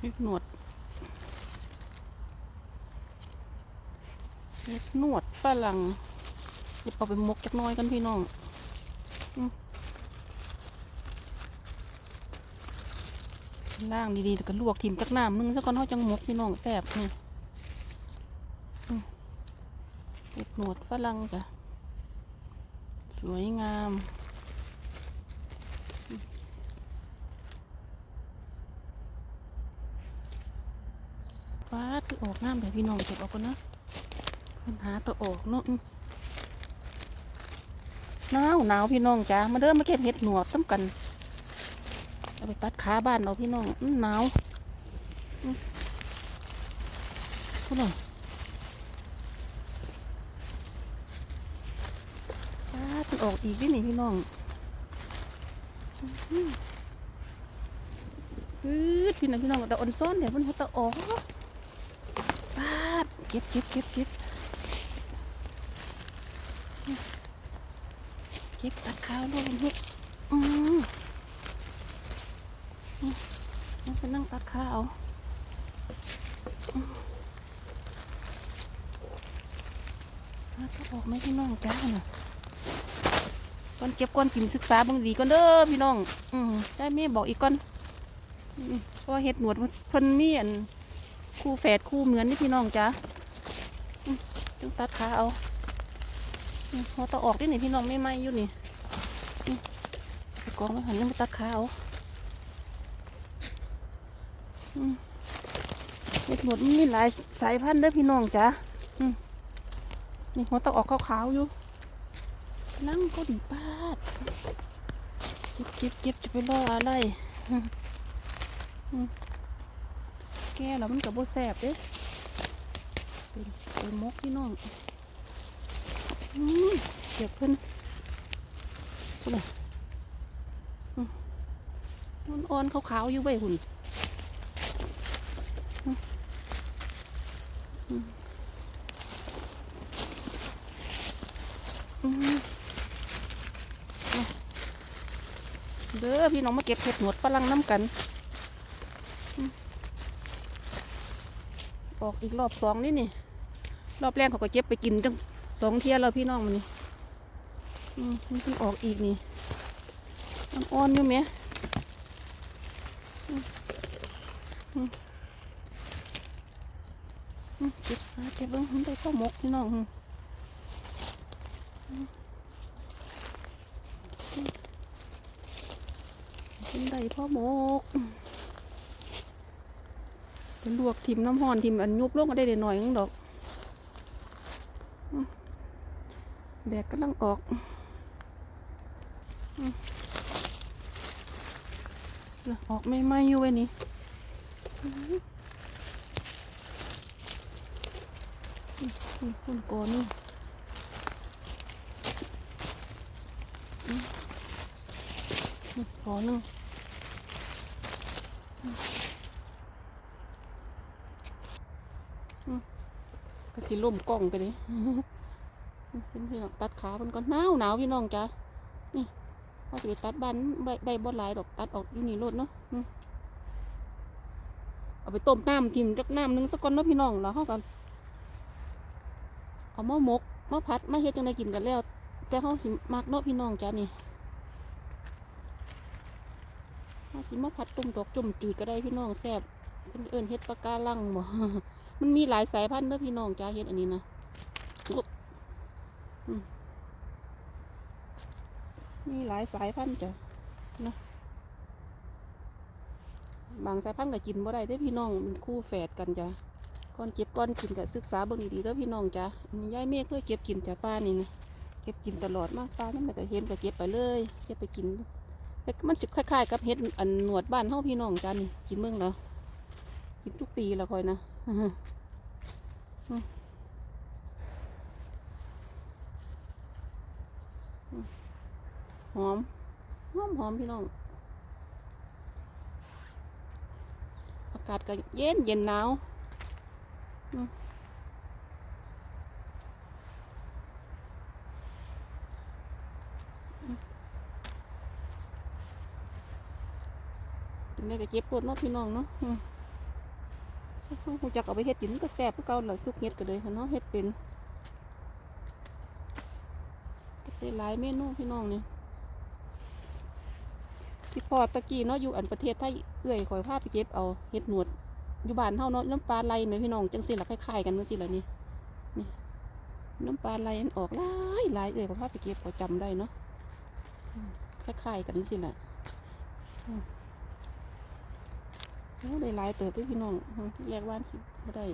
เฮ็ดหนวดเฮ็ดหนวดฝรั่งเดี๋ยวเอาไปมกจักน้อยกันพี่น้องอล่างดีๆแล้วก็ลวกทิมจักน้ำนึงซะก่อนเขาจังมกพี่น้องแซ่บนี่เฮ็ดหนวดฝรั่งจ้ะสวยงาม ฟ้าที่ออกน้ำแต่พี่น้องเก็บเออกก่อนนะปัญหาตัวออกเนาะหนาวหนาวพี่น้องจ้ามาเดินมาเก็บเห็ดหนวดซ้ำกันเอาไปตัดขาบ้านเอาพี่น้องหนาวพูดหน่อยฟ้าที่ออกอีกนี่นี่พี่น้องอืดพี่น้องพี่น้องแต่อ่อนซ้อนเดี๋ยวมันหัวตะออก เก็บเก็บเก็บเก็บเก็บตัดข้าวด้วยนี่อืมอืมเอาไปนั่งตัดข้าวอืมแล้วก็ออกไหมพี่น้องจ้าน่ะก่อนเก็บก่อนกินศึกษาบางดีก่อนเด้อพี่น้อง อืมได้แม่บอกอีกก่อนเพราะเห็ดหนวดมันเพิ่นมีอันคู่แฝดคู่เหมือนนี่พี่น้องจ้ะอืม ต้องตัดขาเอาอืมหัวตะออกด้หนิพี่น้องไม่ไหมอยู่นี่ไปกองไม่หันยังไปตัดขาเอาเห็ดหนวดมีหลายสายพันธุ์เด้อพี่น้องจ้ะนี่หัวตะออกขาวๆอยู่ลังก็ดีปาดเก็บเก็บเก็บจะไปรออะไรแก่แล้วมันกับโบแสบเด้ เป็นมกพี่น้องเก็บเพิ่นพุ่นน่ะอืมมันอ่อนขาวๆอยู่ใบหุ่นเด้อพี่น้องมาเก็บเห็ดหนวดฝรั่งน้ำกัน ออกอีกรอบสองนี่นี่ รอบแรกเขาก็เก็บไปกินจังสองเที่ยแล้วพี่น้องมันนี่มันเพิ่งออกอีกนี่มันอ่อนอยู่ไหมเก็บหาเก็บเบิ้งมันได้ข้าวมกพี่น้องอืมอืมมันได้ข้าวหมกเป็นลวกทิมน้ำห้อนทิมอันยุบลงก็ได้หน่อยนึงดอกอืม แดดกำลังออกออกไม่ไหม้อยู่ไว้นี่คุณก่อนนี่อืมอืมพอหนึ่งก็สิล่มกล้องไปดิ เป็นพี่น้องตัดขามันก่อนหนาวหนาวพี่น้องจ้ะนี่เขาจะไปตัดบ้านได้ได้บ่หลายดอกตัดออกอยู่นี่รถเนาะเอาไปต้มน้ำทิมจักน้ำหนึงสักก้อนเนาะพี่น้องแล้วเข้ากันเอามาหมกมาพัดมาเฮ็ดจังไดกินกันแล้ว แต่เขาสิมักเนาะพี่น้องจ้ะนี่เขาสิมาพัดต้มดอกจุ่มจืดก็ได้พี่น้องแซ่บเอิ้นเฮ็ดปลาการังบ่มันมีหลายสายพันธุ์เด้อพี่น้องจ้าเฮ็ดอันนี้นะ มีหลายสายพันธุ์จ้ะนะบางสายพันธุ์ก็กินบ่ได้เด้พี่น้องมันคู่แฝดกันจ้ะก่อนเก็บก่อนกินก็ศึกษาเบิ่งดีๆเด้อพี่น้องจ้ะนี่ยายเมฆเคยเก็บกินจ้ะป้านี่นะเก็บกินตลอดมากป้านี่มันก็เห็นก็เก็บไปเลยเก็บไปกินมันจะคล้ายๆ กับเห็ดอันหนวดบ้านเฮาพี่น้องจ้ะนี่กินเบิ่งแล้วกินทุกปีแล้วคอยนะ หอมหอมหอมพี่น้องอากาศก็เย็นเย็นหนาวกินได้ก็เก็บรดเนาะพี่น้องเนาะอืมหูจักเอาไปเฮ็ดกินก็แซ่บคือเก่าแหละทุกเฮ็ดก็เลยเนาะเฮ็ดเป็นเฮ็ดได้หลายเมนูพี่น้องนี่ ที่พอตะกี้เนาะอยู่อันประเทศไทยเอื้อยข่อยพาไปเก็บเอาเฮ็ดหนวดอยู่บ้านเฮาเนาะน้ำปลาไหลแม่พี่น้องจังซี่ล่ะคล้ายๆกันจังซี่ล่ะนี่นี่น้ำปลาไหลมันออกหลายหลายเอื้อยข่อยพาไปเก็บขอจำได้เนาะคล้ายๆกันจังซี่ล่ะโอ้ได้หลายเติบเด้อพี่น้องแรกว่านสิบ่ได้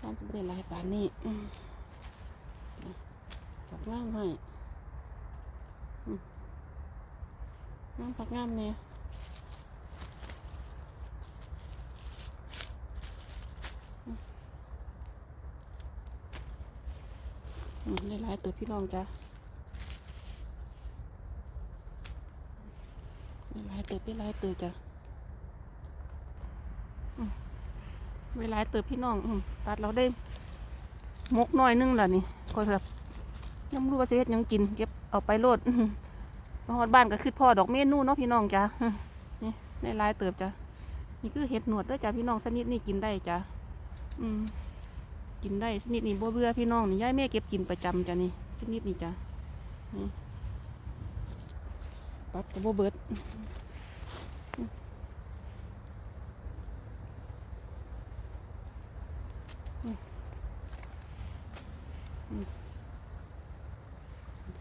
ว่านสิบ่ได้หลายปานนี้อืมผักงามให้ อืมงามผักงามเนี่ยอืมอืมได้หลายเติบพี่น้องจ้ะหลายเติบพี่หลายเติบจ้ะเวลาเติบพี่น้องอืมตัดเราได้มกน้อยนึงล่ะนี่ก็แบบยังรู้ว่าสิเฮ็ดยังกิน เก็บเอาไปโลดอื มาฮอดบ้านก็คือพ่อดอกเมนูเนาะพี่น้องจ้ะนี่ในลายเติบจ้ะนี่คือเห็ดหนวดด้อจ้ะพี่น้องสนิดนี่กินได้จ้ะอืมกินได้สนิดนี่บ่เบื่อพี่น้องนี่ยายแม่เก็บกินประจำจ้ะนี่สนิดนี่จ้ะนี่ตัดก็บ่เบิด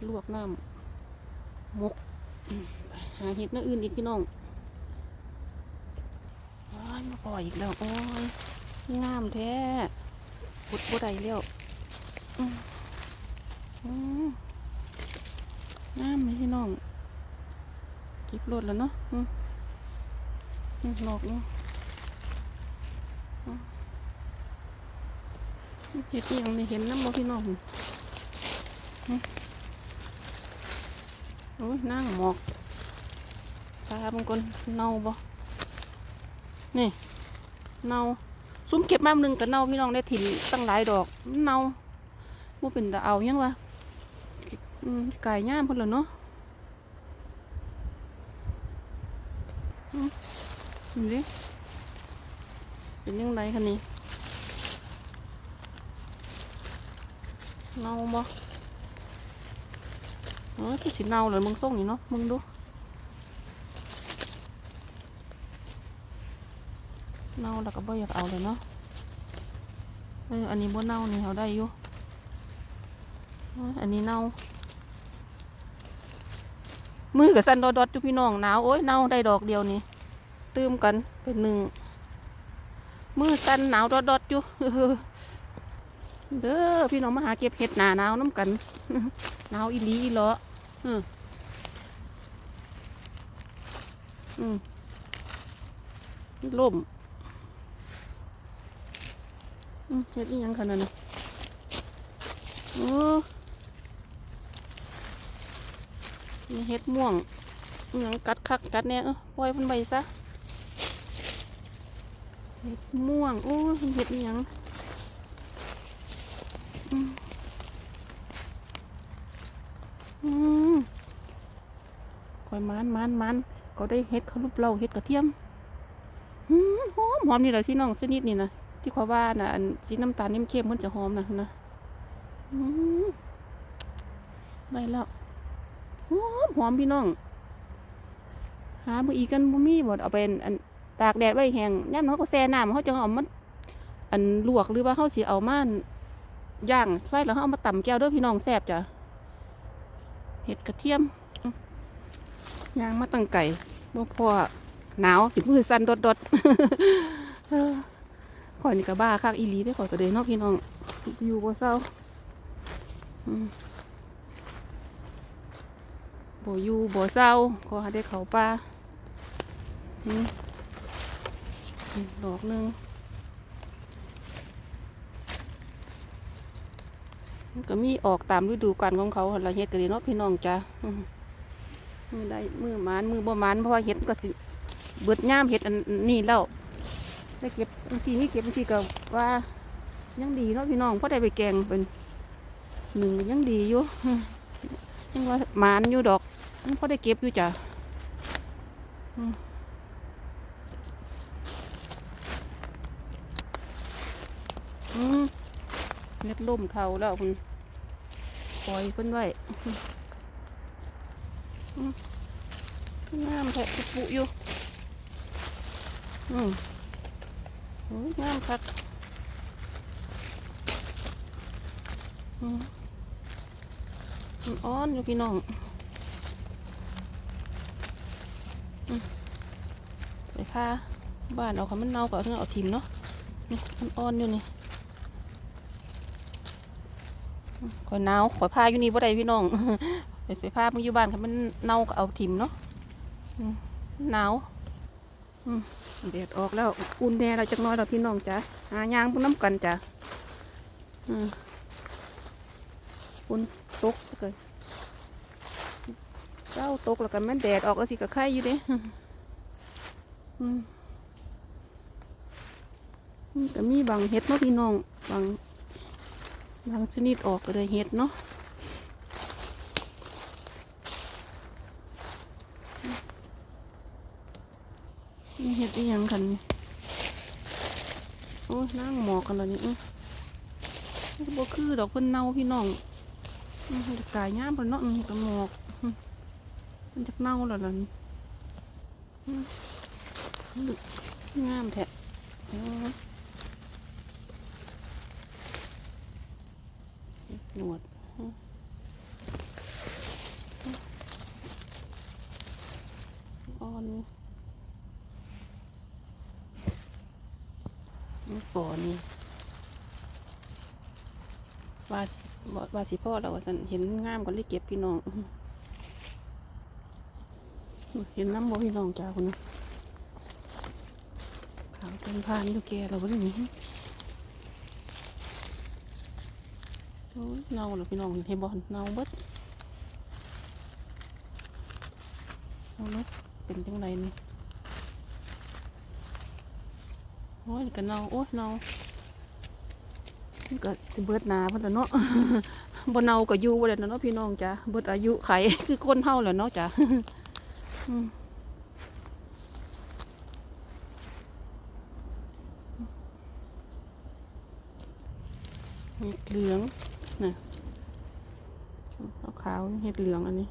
ลวกน้ำ มกหาเห็ดน้าอื่นอีกพี่น้องว้ายมาปล่อยอีกแล้วโอ้ยงามแท้พุดบ่ได้แล้วงามไหมพี่น้องเก็บรถแล้วเนาะอืมอืมหลอกเนาะเห็ดยังนี่เห็นน้ำบ่พี่น้อง โอ้ยนั่งหมอกตามันก่อนเน่าบ่นี่เน่าซุ้มเก็บมาหนึ่งกับเน่าพี่น้องได้ถิ่นตั้งหลายดอกมันเน่าบ่เป็นตาเอายังวะไก่ย่ามพุ่นเหรอเนาะนี่ดิเป็นยังไงคะนี่เน่าบ่ เออคือสีเนาเลยมึงส่งนี่เนาะมึงดูเน่าแล้วก็บ่อยากเอาเลยเนาะเอออันนี้บ่เน่านี่เอาได้อยู่อันนี้เน่า มือกับสันดอดๆอยู่พี่น้องหนาวโอ้ยเน่าได้ดอกเดียวนี่ตื้มกันเป็นหนึ่งมือสันหนาวดอดๆอยู่เด้อพี่น้องมาหาเก็บเห็ดหนาหนาวน้ำกัน หนาวอีลีอีเหรออืมอืมล่มอืมเฮ็ดอีหยังขนาดนั้นโอ้นี่เฮ็ดม่วงอีหยังกัดคักกัดเนี่ยเออปล่อยมันไปซะเฮ็ดม่วงโอ้เฮ็ดอีหยังอืม อืม คอยมันมันมันก็ได้เฮ็ดเขาวรูปเราเฮ็ดกระเทียมหอมหอมนี่แหละที่น้องสนิดนี่นะที่เขาว่านะอันสีน้ำตาลนิ่มเข้มมันจะหอมนะนะได้แล้วหอมหอมพี่น้อง หาบ่อีกกันบ่มีบ่เอาไปอันตากแดดไว้แห้งย่ามเขาก็แช่น้ำเขาจะเอามันอันลวกหรือว่าเขาสิเอามาย่างไฟแล้วเขาเอามาต่ำแก้วด้วยพี่น้องแซ่บจ้ะ เห็ดกระเทียมยางมาตั้งไก่บ่พอหนาวปิดมือสั่นดดดดข่อยนี่ก็บ้าคักอีหลีได้ข่อยก็เดยนาะพี่น้องอยู่บ่เศร้าบ่อยู่บ่เศร้าขอให้ได้เขาป่าดอกหนึ่งมัน ก็มีออกตามฤดูกาลของเขาหั่นละเฮ็ดก็ดีเนาะพี่น้องจ้ะอืมมือได้มือมานมือบ่มานเพราะว่าเฮ็ดก็สิเบิดย่ามเฮ็ดอันนี้แล้วได้เก็บจังซี่มีเก็บจังซี่ก็ว่ายังดีเนาะพี่น้องเพราะได้ไปแกงเป็นหนึ่งยังดีอยู่อืมยังว่ามานอยู่ดอกยังพอได้เก็บอยู่จ้ะอืมอืม เม็ดล่มเทาแล้วคุณปล่อยเพิ่นไว้งามแทะปุปุอยู่ อืมงามคักอืมมันอ่อนอยู่พี่น้องไปพาบ้านเอาค่ะมันเน่าก็เอาเรื่อเอาทิมเนาะนี่มันอ่อนอยู่นี่อืม ข่อยหนาวข่อยพาอยู่นี่บ่ได้พี่น้องไปไปพามึงอยู่บ้านค่ะมันเน่าก็เอาทิมเนาะหนาวแดดออกแล้วอุ่นแน่เราจักน้อยเราพี่น้องจ้ะหายางพุ่นน้ำกันจ้ะอุ่นตกเลยเจ้าตกแล้วกันแม่แดดออกก็สิกะไข่อยู่เด้อืมก็มีบางเห็ดเนาะพี่น้องบาง บางชนิดออกก็เลยเห็ดเนาะนี่เห็ดอีหยังกันนี่โอ้นั่งหมอกกันแล้วนี่อื้อมันก็บ่คือดอกเพิ่นเน่าพี่น้องอืมมันจะกายย่ามเพิ่นเนาะอืมกับหมอก มันจะเน่าแล้วล่ะนี่งามแท้โอ้ย หนวดอ่อนนี่นี่ก่อนนี่วาสิวาสิพ่อเราสันเห็นงามก็เลยเก็บพี่น้อง เห็นน้ำบ่พี่น้องจ้าคนนะขาวเป็นพานอยู่แกเราบ่ได้หนีโอ้ย เน่าแล้วพี่น้องเห็นบ่เน่าเบิดเอาเนาะเป็นจังไรนี่โอ้ยก็เนาโอ้ยเนามันก็สิเบิดนาเพิ่นละเนาะบ่เนาก็อยู่บ่ได้แล้วเนาะพี่น้องจ้ะเบิดอายุไขคือคนเฮาแหละเนาะจ้ะอืมเหลือง น่ะขาวเห็ดเหลืองอันนี้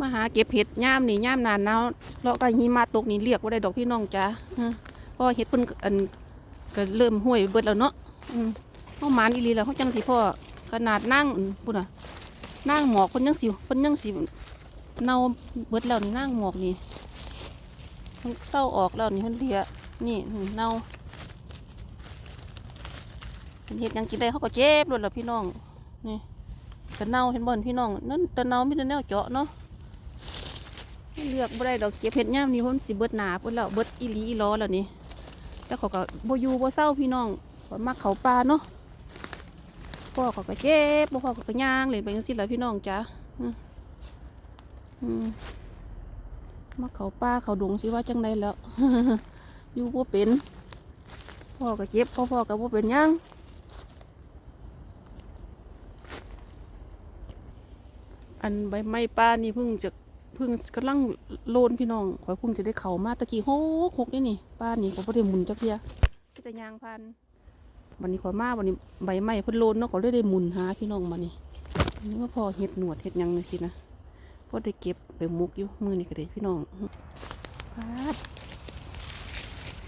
มาหาเก็บเห็ดย่ามนี่ย่ามนานหนาวเลาะก็หิมะตกนี่เรียกว่าได้ดอกพี่น้องจ้าเพราะว่าเห็ดเพิ่นอันก็เริ่มห้วยเบิดแล้วเนาะเฮาหมานอีหลีแล้วเฮาจังสิพ่อขนาดนั่งอั่นพุ่นน่ะนั่งหมอกเพิ่นยังสิเพิ่นยังสิเน่าเบิดแล้วนี่นั่งหมอกนี่เพิ่นเศร้าออกแล้วนี่เพิ่นเลียนี่เน่า เพิ่นเฮ็ดยังกินได้เขาก็เจ็บเลยละพี่น้องนี่ก็เน่าเห็นบ่นพี่น้องนั่นต่เน่ามีแต่แนวเจาะเนาะเลือกบ่ได้ดอกเก็บเห็ดย่ามนี่พิ่นสิเบิดหนาเพิ่นแล้วเบิดอีหลีอีล้อแล้วนี่แล้วเขาก็บ่อยู่บ่เศร้าพี่น้องมักเขาปลาเนาะพ่อเขาก็เจ็บบ่พ่อเขาก็ย่างเล่นไปจังซี่แหละพี่น้องจ้ะอืมอืมมักเขาปลาเขาดงสิว่าจังไดแล้ว อยู่บ่เป็น พ่อก็เจ็บพ่อพ่อก็บ่เป็นยัง อันใบไม้ปลานี่เพิ่งจะเพิ่งกำลังโลนพี่น้องข่อยเพิ่งจะได้เข่ามาตะกี้โฮกหกนี่นี่ป้านนี่เขาบ่ได้หมุนจักเทียก็แต่ยางพันวันนี้ข่อยมาวันนี้ใบไม้เพิ่นโลนเนาะก็เลยได้หมุนหาพี่น้องมานี่อันนี่ก็พอเฮ็ดหนวดเฮ็ดหยังเลยสินะพอได้เก็บไปมุกอยู่มือนี่ก็ได้พี่น้องพาด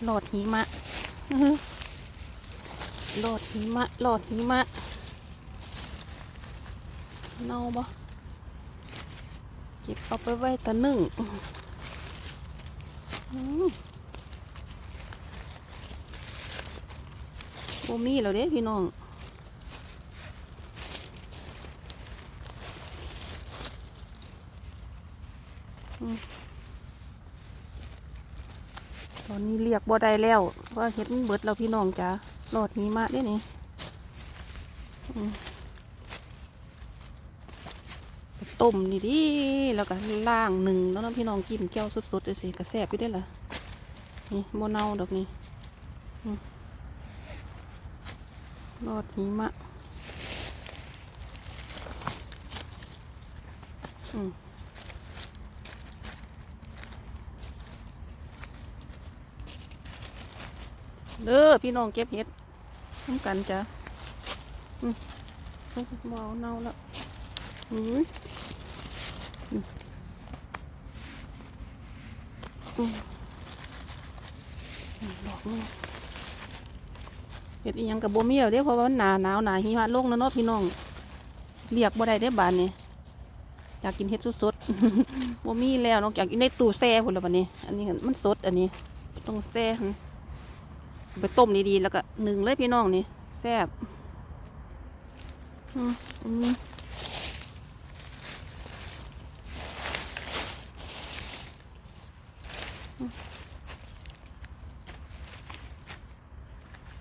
หลอดหิมะอื้อหือหลอดหิมะหลอดหิมะเน่าบ่ เก็บเอาไปไว้ตะนึ่งอืมโบมีแล้วเด้พี่น้องตอนนี้เรียกบ่ได้แล้วว่าเห็ดมันเบิดแล้วพี่น้องจ้ะรอดนี้มาเด้นี่ ต้มนี่ดิแล้วก็ล่างหนึ่งแล้วน้องพี่น้องกินแก้วสดๆดูสิกระแสบอยู่ได้ล่ะนี่โมเนาดอกนี้รอดหิมะอืมเด้อพี่น้องเก็บเห็ดน้ำกันจ้ะอืมมอเน่าแล้วอืม ดอกนี่เห็ดอีหยังกับบัมีแล้วเด้เพราะว่ามันหนาหนาวหนาหิมะลงแล้วเนาะพี่น้องเรียกบ่ได้ได้บานนี่อยากกินเห็ดสดๆ บ่มีแล้วนอกจากอยู่ในตู้แช่พุ่นแล้วบัดนี้ อันนี้มันสดอันนี้ต้องแช่ไปต้มดีๆแล้วก็หนึ่งเลยพี่น้องนี่แซ่บอืมอืม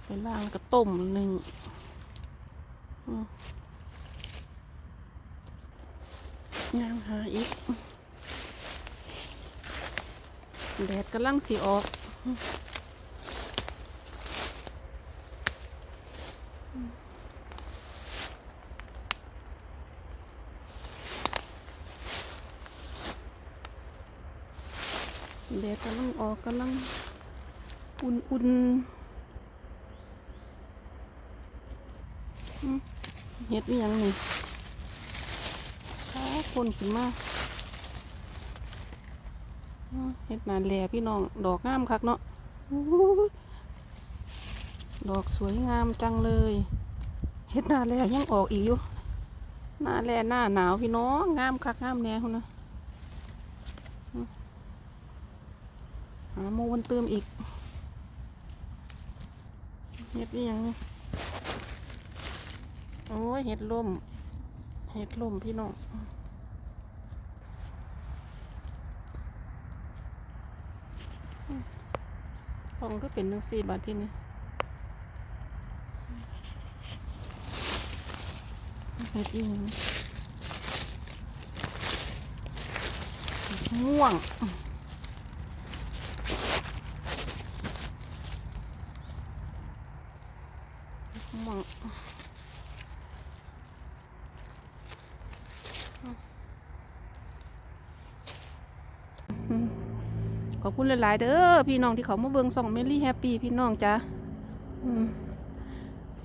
ไป ล้างก็ต้มหนึ่งอืมย่างหาอีกแดดกำลังสีออกแดดกำลังออกกำลังอุ่นอุ่นอืม เห็ดนี่ยังนี่ข้าคนขึ้นมาเห็ดนาแหล่พี่น้อง ดอกงามคักเนาะดอกสวยงามจังเลยเห็ดหนาแหล่ยังออกอีกอยู่ หน้าแหล่หน้าหนาวพี่น้อง งามคักงามแน่คุณนะหาหมูวันเติมอีกเห็ดนี่ยังนี่ โอ้ยเห็ดลมเห็ดลมพี่น้องของก็เป็นหนึ่งสี่บาทที่นี่เห็ดอีหยังม่วงม่วงขอบ คุณหลาย ๆ เด้อพี่น้องที่เขามาเบิ่งส่องเมลี่แฮปปี้พี่น้องจ้ะ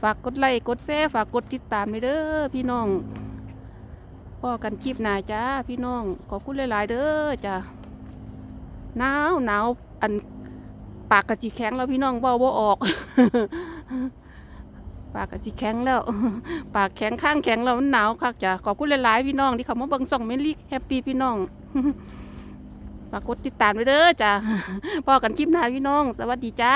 ฝากกดไลค์กดแชร์ฝากกดติดตามด้วยเด้อพี่น้องพ่อกันคลิปหน้าจ้าพี่น้องขอบคุณหลาย ๆ เด้อจ้ะหนาวหนาวอันปากกะจีแข็งแล้วพี่น้องเบาบ่ออก ปากกะสิแข็งแล้ว ปากแข็งข้างแข็งแล้วมันหนาวคักจ้ะขอบคุณหลาย ๆ พี่น้องที่เขามาเบิ่งส่องเมลี่แฮปปี้พี่น้อง ฝากกดติดตามไว้เด้อจ้าพอกันคลิปหน้าพี่น้อง สวัสดีจ้า